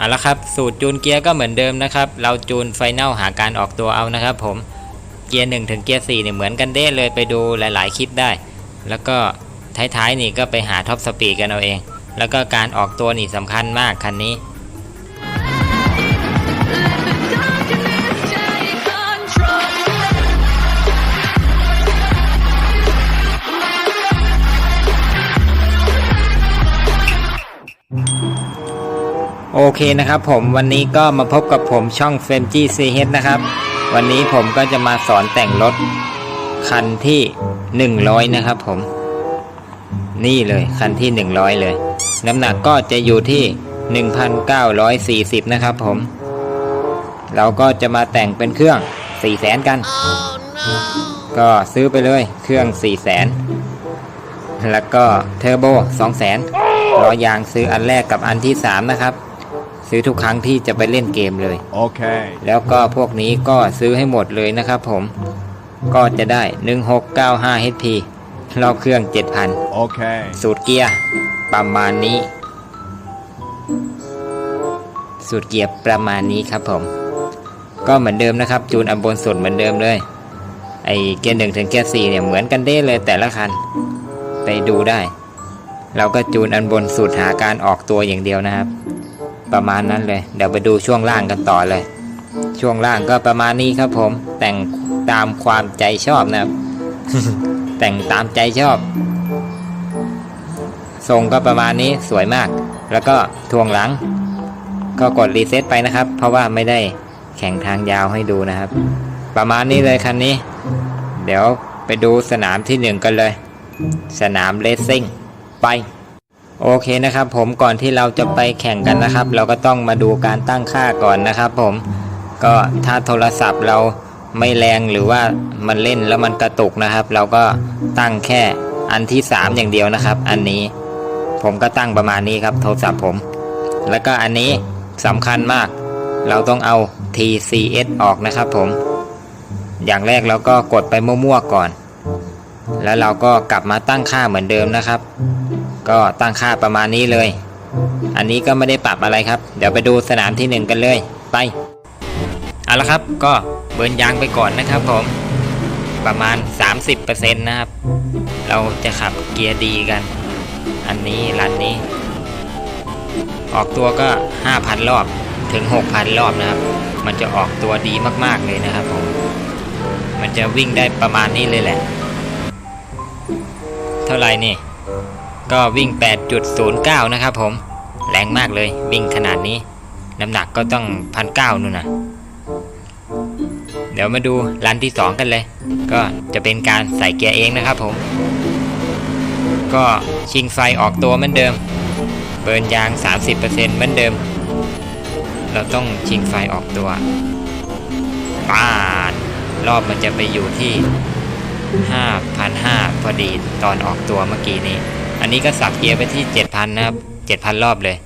เอาละครับสูตรจูนเกียร์ก็เหมือนเดิมนะครับ เราจูนไฟแนลหาการออกตัวเอานะครับ ผมเกียร์1ถึงเกียร์4เนี่ยเหมือนกันเด้เลยไปดูหลาย ๆ คลิปได้ แล้วก็ท้ายๆนี่ก็ไปหาท็อปสปีดกันเอาเอง แล้วก็การออกตัวนี่สำคัญมากคันนี้ โอเคนะครับผมวันนี้ก็มาพบกับผมช่อง f e m g c h นะครับ วันนี้ผมก็จะมาสอนแต่งรถคันที่ 100 นะครับผม นี่เลยคันที่ 100 เลย น้ำหนักก็จะอยู่ที่ 1,940 นะครับผม เราก็จะมาแต่งเป็นเครื่อง 400,000กันก็ซื้อไปเลยเครื่อง 400,000แล้วก็เทอร์โบ 200,000ล้อยางซื้ออันแรกกับอันที่ 3 นะครับ ซื้อทุกครั้งที่จะไปเล่นเกมเลย Okay. แล้วก็พวกนี้ก็ซื้อให้หมดเลยนะครับผม ก็จะได้ 1695 HP รอบเครื่อง 7,000 Okay. สูตรเกียร์ประมาณนี้ สูตรเกียร์ประมาณนี้ครับผม ก็เหมือนเดิมนะครับ จูนอันบนสุดเหมือนเดิมเลย ไอเกียร์หนึ่งถึงเกียร์สี่เนี่ยเหมือนกันเด้เลยแต่ละคัน ไปดูได้ เราก็จูนอันบนสุดหาการออกตัวอย่างเดียวนะครับ ประมาณนั้นเลย เดี๋ยวไปดูช่วงล่างกันต่อเลย ช่วงล่างก็ประมาณนี้ครับผม แต่งตามความใจชอบนะครับ แต่งตามใจชอบ ทรงก็ประมาณนี้สวยมาก แล้วก็ทวงหลัง ก็กดรีเซ็ตไปนะครับ เพราะว่าไม่ได้แข่งทางยาวให้ดูนะครับ ประมาณนี้เลยคันนี้ เดี๋ยวไปดูสนามที่หนึ่งกันเลย สนามเลสซิ่งไป โอเคนะครับ ผมก่อนที่เราจะไปแข่งกันนะครับ เราก็ต้องมาดูการตั้งค่าก่อนนะครับ ผมก็ถ้าโทรศัพท์เราไม่แรงหรือว่ามันเล่นแล้วมันกระตุกนะครับ เราก็ตั้งแค่อันที่ 3 อย่างเดียวนะครับ อันนี้ผมก็ตั้งประมาณนี้ครับ โทรศัพท์ผม แล้วก็อันนี้สำคัญมาก เราต้องเอา TCS ออกนะครับ ผม อย่างแรกเราก็กดไปมั่วๆก่อน แล้วเราก็กลับมาตั้งค่าเหมือนเดิมนะครับ ก็ตั้งค่าประมาณนี้เลย อันนี้ก็ไม่ได้ปรับอะไรครับ เดี๋ยวไปดูสนามที่หนึ่งกันเลยไปเอาละครับก็เบิร์นยางไปก่อนนะครับผมประมาณ 30%นะครับ เราจะขับเกียร์ดีกัน อันนี้รันนี้ ออกตัวก็ 5,000 รอบถึง 6,000 รอบนะครับ มันจะออกตัวดีมากๆเลยนะครับผมมันจะวิ่งได้ประมาณนี้เลยแหละ เท่าไหร่นี่ ก็วิ่ง 8.09 นะครับผม แรงมากเลยวิ่งขนาดนี้ น้ำหนักก็ต้องพันเก้านู่นนะเดี๋ยวมาดูรันที่ 2 กันเลย ก็จะเป็นการใส่เกียร์เองนะครับผม ก็ชิงไฟออกตัวเหมือนเดิม เบิร์นยาง 30%เหมือนเดิม เราต้องชิงไฟออกตัวปาดรอบมันจะไปอยู่ที่ 5,500 พอดีตอนออกตัวเมื่อกี้นี้ อันนี้ก็สับเกียร์ไปที่ 7,000 นะครับ 7,000 รอบเลย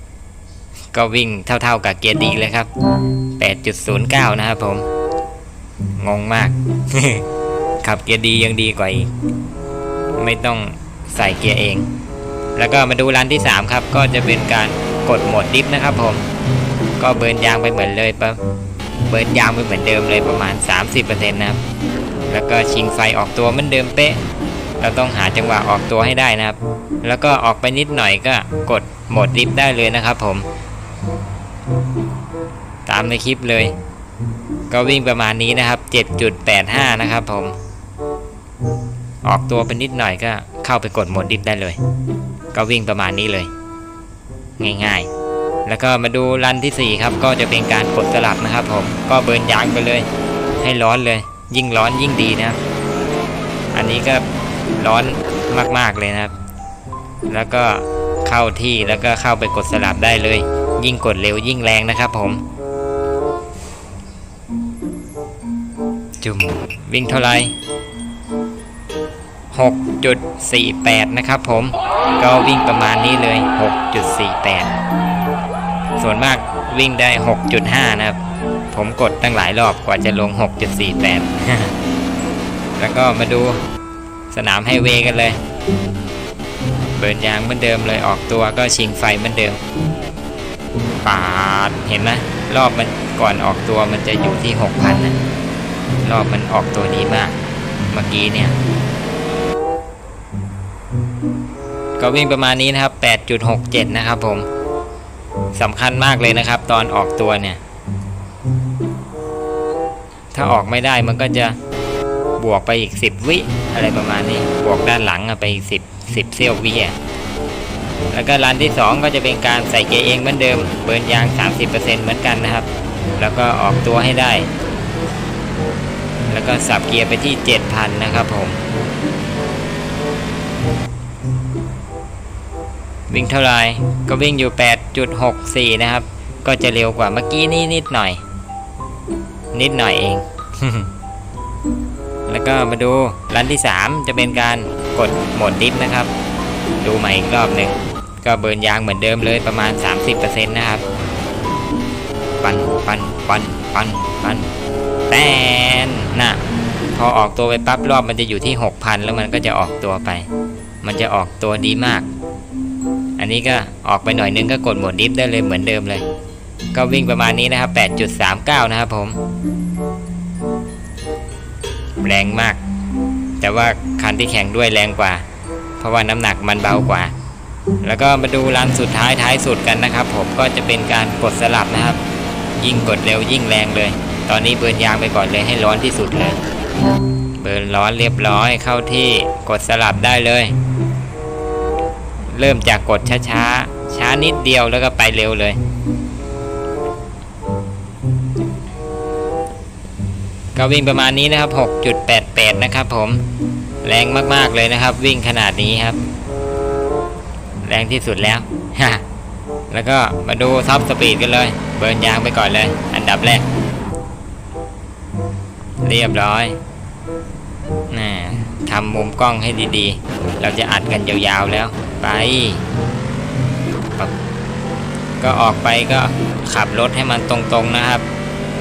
ก็วิ่งเท่าๆกับเกียร์ดีเลยครับ 8.09 นะครับผม งงมาก ขับเกียร์ดียังดีกว่าอีก ไม่ต้องใส่เกียร์เอง แล้วก็มาดูร้านที่ 3 ครับ ก็จะเป็นการกดโหมดดิฟนะครับผม ก็เบิร์นยางไปเหมือนเลยปะเบิร์นยางไปเหมือนเดิมเลยประมาณ 30%นะครับ แล้วก็ชิงไฟออกตัวเหมือนเดิมเป๊ะ เราต้องหาจังหวะออกตัวให้ได้นะครับ แล้วก็ออกไปนิดหน่อยก็กดโหมดดิฟได้เลยนะครับผม ตามในคลิปเลย ก็วิ่งประมาณนี้นะครับ 7.85 นะครับผม ออกตัวไปนิดหน่อยก็เข้าไปกดโหมดดิฟได้เลย ก็วิ่งประมาณนี้เลย ง่ายๆ แล้วก็มาดูรันที่ 4 ครับ ก็จะเป็นการกดสลับนะครับผม ก็เบิร์นยางไปเลย ให้ร้อนเลย ยิ่งร้อนยิ่งดีนะครับ อันนี้ก็ ร้อนมากๆเลยนะครับ แล้วก็เข้าที่แล้วก็เข้าไปกดสลับได้เลย ยิ่งกดเร็วยิ่งแรงนะครับผม จุ่มวิ่งเท่าไหร่6.48 นะครับผม ก็วิ่งประมาณนี้เลย 6.48 ส่วนมากวิ่งได้ 6.5 นะครับ ผมกดตั้งหลายรอบกว่าจะลง 6.48 แล้วก็มาดู สนามไฮเวย์กันเลย เบิร์นยางเหมือนเดิมเลยออกตัวก็ชิงไฟเหมือนเดิมปาดเห็นไหมรอบมันก่อนออกตัวมันจะอยู่ที่หกพันนะรอบมันออกตัวดีมาก เมื่อกี้เนี่ย ก็วิ่งประมาณนี้นะครับ 8.67 นะครับผมสำคัญมากเลยนะครับ ตอนออกตัวเนี่ย ถ้าออกไม่ได้มันก็จะ บวกไปอีก 10 วิอะไรประมาณนี้ บวกด้านหลังอะไปอีก 10 10เซี่ยววิอะแล้วก็รันที่ 2 ก็จะเป็นการใส่เกียร์เองเหมือนเดิม เบิร์นยาง 30%เหมือนกันนะครับ แล้วก็ออกตัวให้ได้ แล้วก็สับเกียร์ไปที่ 7,000 นะครับผม วิ่งเท่าไรก็วิ่งอยู่ 8.64 นะครับ ก็จะเร็วกว่าเมื่อกี้นี้นิดหน่อย นิดหน่อยเอง แล้วก็มาดูรันที่ 3 จะเป็นการกดโหมดดิฟนะครับ ดูใหม่อีกรอบหนึ่งก็เบิร์นยางเหมือนเดิมเลยประมาณ 30%นะครับ ปันปันปันปันปันแตนน่ะพอออกตัวไปปั๊บรอบมันจะอยู่ที่ 6,000 แล้วมันก็จะออกตัวไป มันจะออกตัวดีมาก อันนี้ก็ออกไปหน่อยนึงก็กดโหมดดิฟได้เลยเหมือนเดิมเลย ก็วิ่งประมาณนี้นะครับ 8.39 นะครับผม แรงมาก แต่ว่าคันที่แข่งด้วยแรงกว่า เพราะว่าน้ำหนักมันเบากว่า แล้วก็มาดูรันสุดท้ายท้ายสุดกันนะครับ ผมก็จะเป็นการกดสลับนะครับ ยิ่งกดเร็วยิ่งแรงเลย ตอนนี้เบิร์นยางไปก่อนเลยให้ร้อนที่สุดเลย เบิร์นร้อนเรียบร้อยเข้าที่กดสลับได้เลย เริ่มจากกดช้าๆช้านิดเดียวแล้วก็ไปเร็วเลย ก็วิ่งประมาณนี้นะครับ 6.88 นะครับผม แรงมากๆเลยนะครับ วิ่งขนาดนี้ครับ แรงที่สุดแล้ว แล้วก็มาดูท็อปสปีดกันเลย เบิร์นยางไปก่อนเลย อันดับแรก เรียบร้อยน่ทำมุมกล้องให้ดีๆ เราจะอัดกันยาวๆแล้ว ไป ก็ออกไปก็ขับรถให้มันตรงๆนะครับ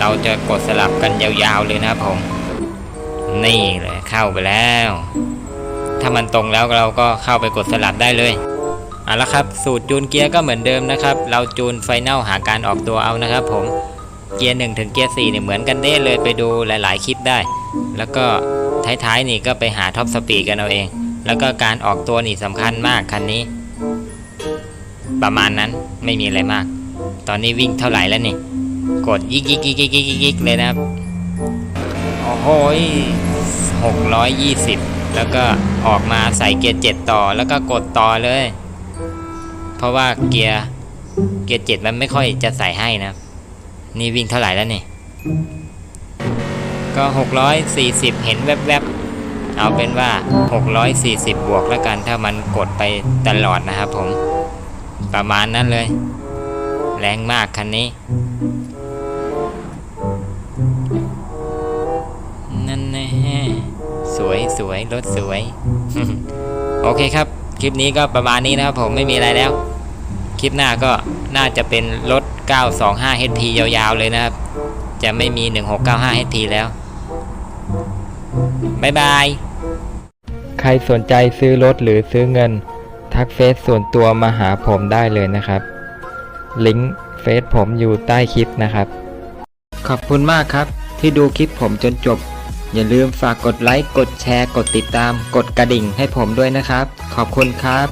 เราจะกดสลับกันยาวๆเลยนะครับผม นี่เลยเข้าไปแล้ว ถ้ามันตรงแล้วเราก็เข้าไปกดสลับได้เลยเอาละครับ สูตรจูนเกียร์ก็เหมือนเดิมนะครับ เราจูนไฟแนลหาการออกตัวเอานะครับ ผมเกียร์1ถึงเกียร์4เนี่ยเหมือนกันเด้เลยไปดูหลาย ๆ คลิปได้ แล้วก็ท้ายๆนี่ก็ไปหาท็อปสปีดกันเอาเอง แล้วก็การออกตัวนี่สำคัญมากคันนี้ ประมาณนั้นไม่มีอะไรมาก ตอนนี้วิ่งเท่าไหร่แล้วนี่ กดยิกยิกยิกยิกยิกยิกเลยนะครับ โอ้โหหกร้อยยี่สิบแล้วก็ออกมาใส่เกียร์เจ็ดต่อแล้วก็กดต่อเลย เพราะว่าเกียร์เกียร์เจ็ดมันไม่ค่อยจะใส่ให้นะครับนี่วิ่งเท่าไหร่แล้วนี่ ก็ 640 เห็นแวบๆ เอาเป็นว่า 640 บวกแล้วกันถ้ามันกดไปตลอดนะครับผม ประมาณนั้นเลย แรงมากคันนี้ วยรถสวย โอเคครับ คลิปนี้ก็ประมาณนี้นะครับผมไม่มีอะไรแล้ว คลิปหน้าก็น่าจะเป็นรถ 925 HP ยาวๆเลยนะครับ จะไม่มี 1695 HP แล้วบ๊ายบาย ใครสนใจซื้อรถหรือซื้อเงิน ทักเฟซส่วนตัวมาหาผมได้เลยนะครับ ลิงก์เฟซผมอยู่ใต้คลิปนะครับ ขอบคุณมากครับที่ดูคลิปผมจนจบ อย่าลืมฝากกดไลค์ กดแชร์ กดติดตาม กดกระดิ่งให้ผมด้วยนะครับ ขอบคุณครับ